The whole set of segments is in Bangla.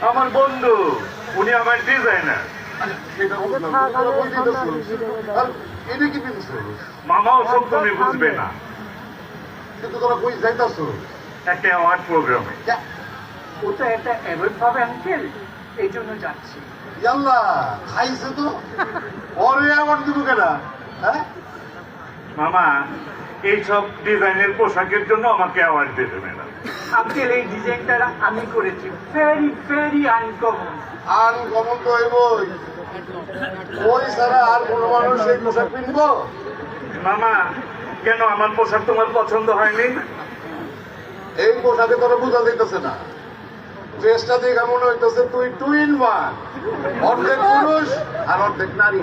আমার বন্ধু, উনি আমার ডিজাইনার মামাও সব তুমি বুঝবে না। কিন্তু তোরা কই যাইতাছ একটা অ্যাওয়ার্ড প্রোগ্রামে ওটা একটা অ্যাভয়েড পাবে আঙ্কেল এই জন্য যাচ্ছি। ইয়াল্লা খাইছে তো? ওরে আমার দিব কেনা হ্যাঁ? মামা এইসব ডিজাইনের পোশাকের জন্য আমাকে অ্যাওয়ার্ড দেবে ম্যাডাম আঙ্কেল এই ডিজাইনটা আমি করেছি। ভেরি ভেরি আনকমন আর কমন তো হইবই। ওই ছাড়া আর কোনো মানুষ এই পোশাক পিনবো? মামা কেন আমার পোশাক তোমার পছন্দ হয়নি? এই পোশাকে তোরা বোঝা যাইতেছে না। ড্রেসটা দেখে মনে হইতেছে তুই টুইন ওয়ান অর্ধেক পুরুষ আর অর্ধেক নারী।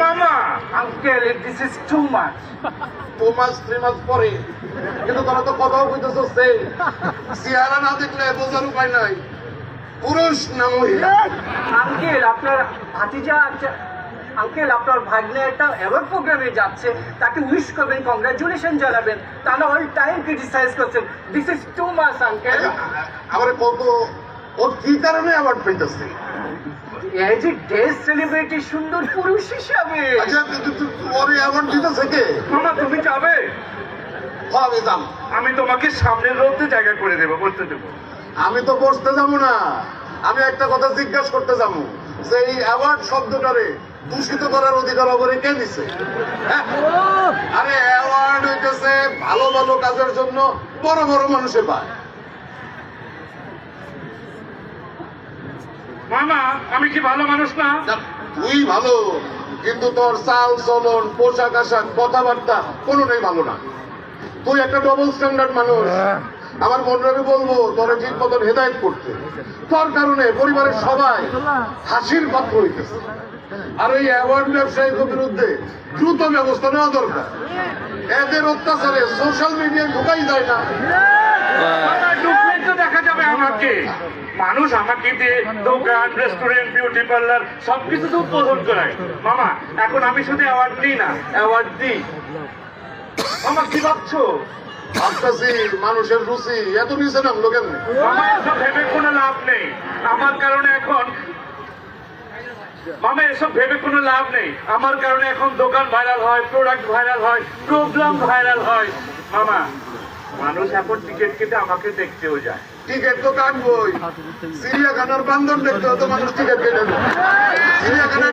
মামা uncle this is too much দু মাস থ্রি মাস পরে। কিন্তু তোরা তো কথাও কইতেছ সেই চেহারা না দেখলে বোঝার উপায় নাই। পুরুষ না মহিলা। আঙ্কেল আপনার ভাতিজা আঙ্কেল আপনার ভাগ্নে একটা অ্যাওয়ার্ড প্রোগ্রামে যাচ্ছে তাকে উইশ করবেন কংগ্রাচুলেশন জানাবেন। তা না অল টাইম ক্রিটিসাইজ করছেন। This is too much uncle আমার কত ওর কি কারণে অ্যাওয়ার্ড পাইতেছে এজ এ ডেস সেলিব্রিটি সুন্দর পুরুষ হিসাবে। আচ্ছা ওরে অ্যাওয়ার্ড দিতেছে কে? মামা তুমি যাবে? হবে দাম আমি তোমাকে সামনের রোদে জায়গা করে দেবো বলতে দেবো। আমি তো বসতে যাব না। আমি একটা কথা জিজ্ঞাসা করতে যাব। যে এই অ্যাওয়ার্ড শব্দটারে দূষিত করার অধিকার অবরে কে দিছে? হ্যাঁ? আরে অ্যাওয়ার্ড হইতেছে ভালো ভালো কাজের জন্য বড় বড় মানুষে পায় মামা আমি কি ভালো মানুষ না? তুই ভালো কিন্তু তোর চাল চলন পোশাক আশাক কথাবার্তা কোনোটাই ভালো না। তুই একটা ডবল স্ট্যান্ডার্ড মানুষ। আমার মনে বলব তোরে ঠিক মতন হেদায়ত করতে। তোর কারণে পরিবারের সবাই হাসির পাত্র হইতেছে। আর এই অ্যাওয়ার্ড ব্যবসায়ীর বিরুদ্ধে দ্রুত ব্যবস্থা নেওয়া দরকার। এদের অত্যাচারে সোশ্যাল মিডিয়ায় ঢোকাই যায় না। মামা, এখন আমি শুধু অ্যাওয়ার্ড দিই না অ্যাওয়ার্ড দিই। মামা, কি ভাবছ? ভাবতেছি মানুষের রুচি এত নিচে নামলো কেমনে? ভেবে কোনো লাভ নেই। আমার কারণে এখন মামা এসব ভেবে কোনো লাভ নেই। আমার কারণে এখন দোকান ভাইরাল হয় প্রোডাক্ট ভাইরাল হয় প্রোগ্রাম ভাইরাল হয়। মামা মানুষ এখন টিকিট কেটে আমাকে দেখতেও যায়। টিকিট তো কাটবই। চিড়িয়াখানার বান্দর দেখতে হতো মানুষ টিকিট কেটে। চিড়িয়াখানার